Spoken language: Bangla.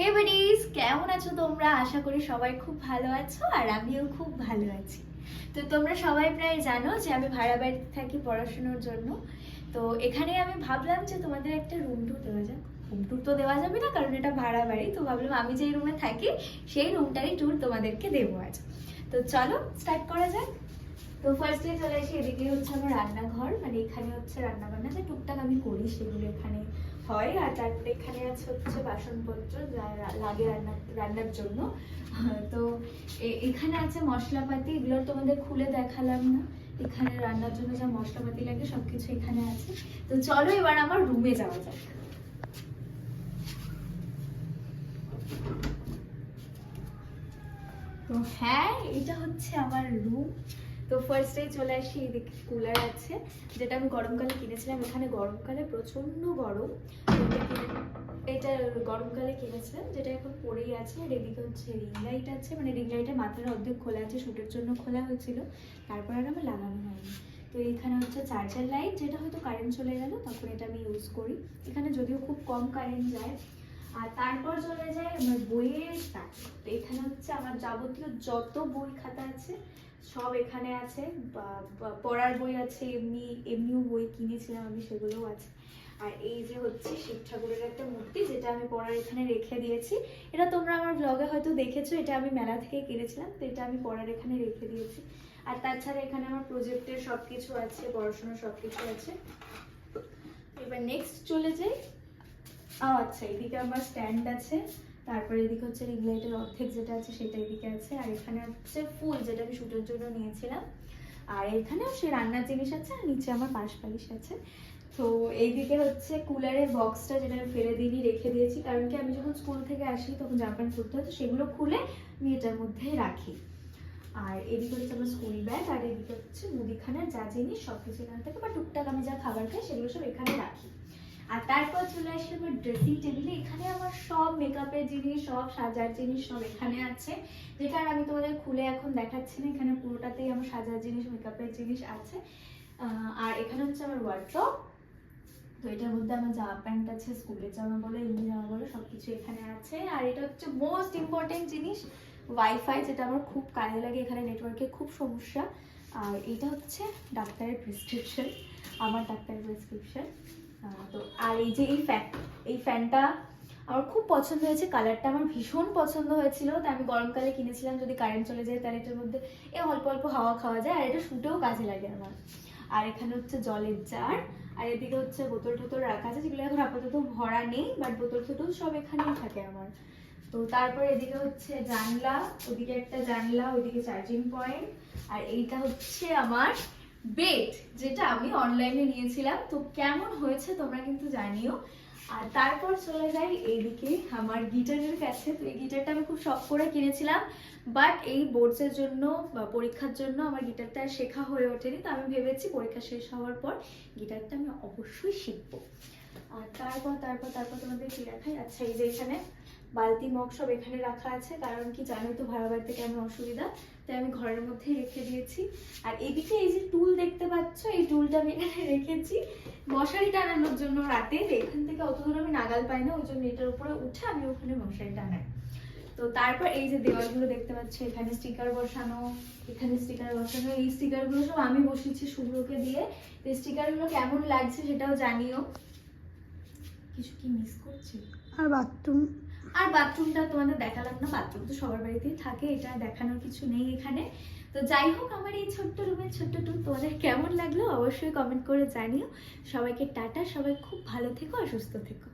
হে বাডিস কেমন আছো তোমরা? আশা করি সবাই খুব ভালো আছো আর আমিও খুব ভালো আছি। তো তোমরা সবাই প্রায় জানো যে আমি ভাড়া বাড়িতে থাকি পড়াশোনার জন্য। তো এখানে আমি ভাবলাম যে তোমাদের একটা রুম টুর দেওয়া যাক। রুম টুর তো দেওয়া যাবে না, কারণ এটা ভাড়া বাড়ি তো ভাবলাম আমি যেই রুমে থাকি, সেই রুমটারই ট্যুর তোমাদেরকে দেবো আজ। তো চলো স্টার্ট করা যাক। তো ফার্স্টে চলে আসি, এদিকে হচ্ছে আমার রান্নাঘর। মানে এখানে হচ্ছে রান্না বান্না যে টুকটাক আমি করি, সেগুলো এখানে হয় আর তারপরে এখানে আছে হচ্ছে বাসনপত্র যা লাগে রান্না, রান্নার জন্য। তো এখানে আছে মশলাপাতি, এগুলো তোমাদের খুলে দেখালাম না। এখানে রান্নার জন্য যা মশলাপাতি লাগে সবকিছু এখানে আছে। তো চলো এবার আমার রুমে যাওয়া যাক। তো হ্যাঁ এটা হচ্ছে আমার রুম তো ফার্স্টেই চলে আসি এদিকে কুলার আছে। যেটা আমি গরমকালে কিনেছিলাম, এখানে গরমকালে প্রচণ্ড গরম। এটা গরমকালে কিনেছিলাম, যেটা এখন পরেই আছে। আর এদিকে হচ্ছে রিং লাইট আছে। মানে রিং লাইটের মাথাটা অর্ধেক খোলা আছে শ্যুটের জন্য খোলা হয়েছিল। তারপর আর আমার লাগানো হয়নি। তো এখানে হচ্ছে চার্জার লাইট যেটা হয়তো কারেন্ট চলে গেল, তখন এটা আমি ইউজ করি। এখানে যদিও খুব কম কারেন্ট যায় আর তারপর চলে যায় আমার বইয়ের stack। তো এখানে হচ্ছে আমার যাবতীয় যত বই খাতা আছে, সব এখানে আছে। পড়ার বই আছে, এমনি, এমনিও বই কিনেছিলাম আমি, সেগুলোও আছে। আর এই যে হচ্ছে শিব ঠাকুরের একটা মূর্তি, যেটা আমি পড়ার এখানে রেখে দিয়েছি। এটা তোমরা আমার ব্লগে হয়তো দেখেছ, এটা আমি মেলা থেকে কিনেছিলাম, তো এটা আমি পড়ার এখানে রেখে দিয়েছি। আর তাছাড়া এখানে আমার প্রজেক্টের সব কিছু আছে, পড়াশোনার সব কিছু আছে। এবার নেক্সট চলে যাই। ও আচ্ছা এদিকে আমার স্ট্যান্ড আছে। তারপরে এদিকে হচ্ছে রিং অর্ধেক যেটা আছে সেটা এদিকে আছে। আর এখানে হচ্ছে ফুল যেটা আমি শুটের জন্য নিয়েছিলাম। আর এখানেও সে রান্নার জিনিস আছে, আর নিচে আমার পাশ পালিশ আছে। তো এইদিকে হচ্ছে কুলারের বক্সটা যেটা আমি ফেলে দিইনি, রেখে দিয়েছি। কারণ কি, আমি যখন স্কুল থেকে আসি, তখন জামা প্যান্ট পরতে তো সেগুলো খুলে আমি এটার মধ্যে রাখি। আর এদিকে হচ্ছে আমার স্কুল ব্যাগ আর এদিকে হচ্ছে মুদিখানার যা জিনিস সব কিছু এখানে থেকে, বা টুকটাক আমি যা খাবার খাই, সেগুলো সব এখানে রাখি। আর তারপর চলে আসি আমার ড্রেসিং টেবিলে এখানে আমার সব মেকআপের জিনিস, সব সাজার জিনিস সব এখানে আছে। যেটা আমি তোমাদের খুলে এখন দেখাচ্ছি না, এখানে পুরোটাতেই আমার সাজার জিনিস মেকআপের জিনিস আছে। আর এখানে হচ্ছে আমার ওয়ার্ড্রপ তো এটার মধ্যে আমার জামা প্যান্ট আছে স্কুলের জামা বলো, এমনি জামা বলো সব কিছু এখানে আছে। আর এটা হচ্ছে মোস্ট ইম্পর্টেন্ট জিনিস ওয়াইফাই যেটা আমার খুব কাজে লাগে এখানে নেটওয়ার্কে খুব সমস্যা। আর এটা হচ্ছে ডাক্তারের প্রেসক্রিপশন আমার ডাক্তারের প্রেসক্রিপশন তো আর এই যে এই ফ্যান এই ফ্যানটা আমার খুব পছন্দ হয়েছে কালারটা আমার ভীষণ পছন্দ হয়েছিল, তাই আমি গরমকালে কিনেছিলাম, যদি কারেন্ট চলে যায় তাহলে এটার মধ্যে এ অল্প অল্প হাওয়া খাওয়া যায়, আর এটা শুটেও কাজে লাগে আমার। আর এখানে হচ্ছে জলের জার আর এদিকে হচ্ছে বোতল টোতল রাখা আছে, যেগুলো এখন আপাতত ভরা নেই বাট বোতল টোতল সব এখানেই থাকে আমার। তো তারপর এদিকে হচ্ছে জানলা, ওদিকে একটা জানলা ওইদিকে চার্জিং পয়েন্ট আর এইটা হচ্ছে আমার বেড যেটা আমি অনলাইনে নিয়েছিলাম। তো কেমন হয়েছে তোমরা কিন্তু জানিও। আর তারপর চলে যাই এইদিকে আমার গিটারের কাছে। তো এই গিটারটা আমি খুব শখ করে কিনেছিলাম বাট এই বোর্ডসের জন্য বা পরীক্ষার জন্য আমার গিটারটা আর শেখা হয়ে ওঠেনি। তো আমি ভেবেছি পরীক্ষা শেষ হওয়ার পর গিটারটা আমি অবশ্যই শিখব। আর তারপর তারপর তারপর তোমাদের কি রাখাই আচ্ছা এই যে এখানে বালতি মগ সব এখানে রাখা আছে, কারণ কি জানোই তো ভাড়া বাড়িতে কেমন অসুবিধা, তাই আমি ঘরের মধ্যেই রেখে দিয়েছি। আর এদিকে এই যে টুল দেখতে পাচ্ছ, এই টুলটা আমি এখানে রেখেছি। মশারি টানানোর জন্য রাতে, এখান থেকে অত দূর আমি নাগাল পাই না, ওই জন্য এটার উপরে উঠে আমি ওখানে মশারি টানাই। তো তারপর এই যে দেওয়ালগুলো দেখতে পাচ্ছ, এখানে স্টিকার বসানো, এখানে স্টিকার বসানো, এই স্টিকারগুলো সব আমি বসিয়েছি শুভ্রকে দিয়ে। তো স্টিকারগুলো কেমন লাগছে সেটাও জানিও। কিছু কি মিস করছি? আর বাথরুম আর বাথরুমটা তোমাদের দেখালাম না বাথরুম তো সবার বাড়িতেই থাকে এটা দেখানোর কিছু নেই এখানে। তো যাই হোক আমার এই ছোট্ট রুমের ছোট্ট টুর তোমাদের কেমন লাগল অবশ্যই কমেন্ট করে জানিও। সবাইকে টাটা সবাই খুব ভালো থেকো আর সুস্থ থেকো।